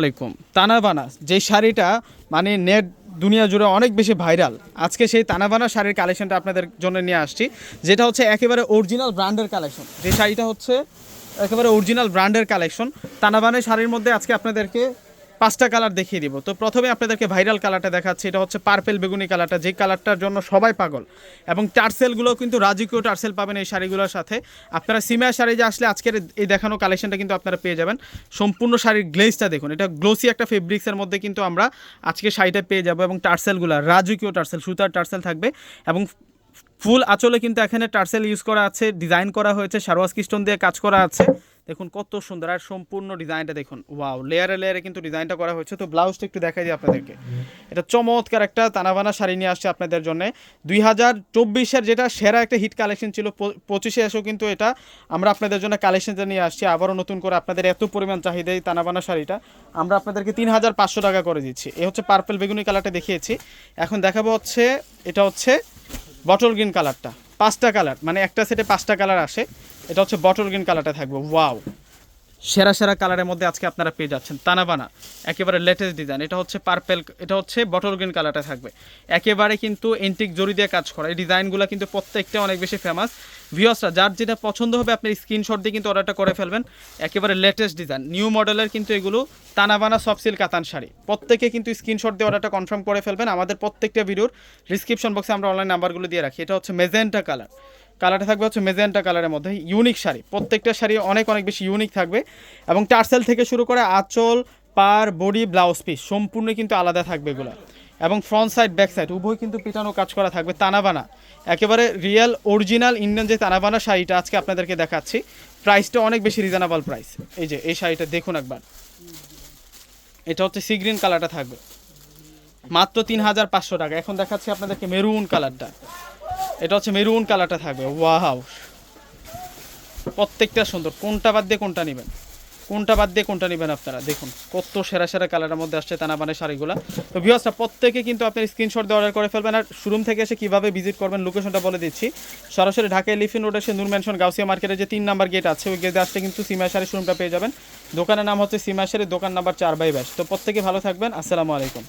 আলাইকুম। তানাবানা, যে শাড়িটা মানে নেট দুনিয়া জুড়ে অনেক বেশি ভাইরাল, আজকে সেই তানাবানা শাড়ির কালেকশনটা আপনাদের জন্য নিয়ে আসছি, যেটা হচ্ছে একেবারে অরিজিনাল ব্র্যান্ডের কালেকশন যে শাড়িটা হচ্ছে একেবারে অরিজিনাল ব্র্যান্ডের কালেকশন তানাবানের শাড়ির মধ্যে আজকে আপনাদেরকে পাঁচটা কালার দেখিয়ে দিব। তো প্রথমে আপনাদেরকে ভাইরাল কালারটা দেখাচ্ছি। এটা হচ্ছে পার্পেল বেগুনি কালারটা। যে কালারটার জন্য সবাই পাগল। এবং টার্সেলগুলো কিন্তু রাজকীয় টার্সেল পাবেন এই শাড়িগুলোর সাথে। আপনারা সিমিয়া শাড়ি যে আসলে আজকের এই দেখানো কালেকশনটা কিন্তু আপনারা পেয়ে যাবেন। সম্পূর্ণ শাড়ির গ্লেজটা দেখুন। এটা গ্লোসি একটা ফেব্রিক্সের মধ্যে কিন্তু আমরা আজকে শাড়িটা পেয়ে যাব এবং টার্সেলগুলো, রাজকীয় টার্সেল, সুতার টার্সেল থাকবে। এবং ফুল আঁচলে কিন্তু এখানে টার্সেল ইউজ করা আছে, ডিজাইন করা হয়েছে সারোয়াজ কিস্টন দিয়ে কাজ করা আছে। দেখুন কত সুন্দর, আর সম্পূর্ণ ডিজাইনটা দেখুন। ওয়াও, লেয়ারে লেয়ারে কিন্তু ডিজাইনটা করা হয়েছে। তো ব্লাউজটা একটু দেখাই দিই আপনাদেরকে। এটা চমৎকার একটা তানাবানা শাড়ি নিয়ে আসছে আপনাদের জন্য। দুই হাজার চব্বিশের যেটা সেরা একটা হিট কালেকশন ছিল পঁচিশে এসেও কিন্তু এটা। আমরা আপনাদের জন্য কালেকশনটা নিয়ে আসছি, আবারও নতুন করে আপনাদের এত পরিমাণ চাহিদা এই তানাবানা শাড়িটা। আমরা আপনাদেরকে তিন হাজার পাঁচশো টাকা করে দিচ্ছি। এ হচ্ছে পার্পেল বেগুনি কালারটা দেখিয়েছি। এখন দেখাবো হচ্ছে, এটা হচ্ছে বটল গ্রিন কালারটা পাঁচটা কালার মানে একটা সেটে পাঁচটা কালার আসে। এটা হচ্ছে বটল গ্রিন কালারটা থাকবে। ওয়াও সেরা সেরা কালারের মধ্যে আজকে আপনারা পেয়ে যাচ্ছেন। তানাবানা, একেবারে লেটেস্ট ডিজাইন এটা হচ্ছে পার্পেল এটা হচ্ছে বটল গ্রিন কালারটা থাকবে। একেবারে কিন্তু এন্টিক জরি দিয়ে কাজ করা। এই ডিজাইনগুলো কিন্তু প্রত্যেকটা অনেক বেশি ফেমাস ভিওসরা যার যেটা পছন্দ হবে, আপনি স্ক্রিনশট দিয়ে কিন্তু অর্ডারটা করে ফেলবেন। একেবারে লেটেস্ট ডিজাইন নিউ মডেলের কিন্তু এগুলো তানাবানা সফট সিল্ক কাতান শাড়ি। প্রত্যেকে কিন্তু স্ক্রিনশট দিয়ে অর্ডারটা কনফার্ম করে ফেলবেন। আমাদের প্রত্যেকটা ভিডিওর ডিসক্রিপশন বক্সে আমরা অনলাইন নাম্বারগুলো দিয়ে রাখি। এটা হচ্ছে মেজেন্টা কালার কালারটা থাকবে হচ্ছে মেজেন্টা কালারের মধ্যে ইউনিক শাড়ি। প্রত্যেকটা শাড়ি অনেক অনেক বেশি ইউনিক থাকবে। এবং টার্সেল থেকে শুরু করে আঁচল, পার, বডি, ব্লাউজ পিস সম্পূর্ণ কিন্তু আলাদা থাকবে এগুলো। এবং ফ্রন্ট সাইড ব্যাক সাইড উভয় কিন্তু পিটানো কাজ করা থাকবে তানাবানা। একেবারে রিয়েল অরিজিনাল ইন্ডিয়ান যে তানাবানা শাড়িটা আজকে আপনাদেরকে দেখাচ্ছি প্রাইসটা অনেক বেশি রিজনেবল প্রাইস এই যে, এই শাড়িটা দেখুন একবার। এটা হচ্ছে সি গ্রিন কালারটা থাকবে। মাত্র তিন হাজার পাঁচশো টাকা। এখন দেখাচ্ছি আপনাদেরকে মেরুন কালারটা এটা হচ্ছে মেরুন কালারটা থাকবে। ওয়াও। প্রত্যেকটা সুন্দর। কোনটা বাদ দিয়ে কোনটা নেবেন? কোনটা বাদ দিয়ে কোনটা নেবেন আপনারা? দেখুন, কত সেরা সেরা কালারের মধ্যে আসছে তানাবানের শাড়িগুলো। তো ভিউয়ার্সটা প্রত্যেকে কিন্তু আপনি স্ক্রিনশট দিয়ে অর্ডার করে ফেলবেন। আর শোরুম থেকে এসে কীভাবে ভিজিট করবেন লোকেশনটা বলে দিচ্ছি। সরাসরি ঢাকা এলিফিন রোড এসে নূর ম্যানশন গাউসিয়া মার্কেটের যে তিন নাম্বার গেট আছে, ওই গেটে আসলে কিন্তু সীমা শাড়ি শোরুমটা পেয়ে যাবেন। দোকানের নাম হচ্ছে সীমা শাড়ি দোকান নাম্বার চার বাই ব্যাস। তো প্রত্যেকে ভালো থাকবেন। আসসালামু আলাইকুম।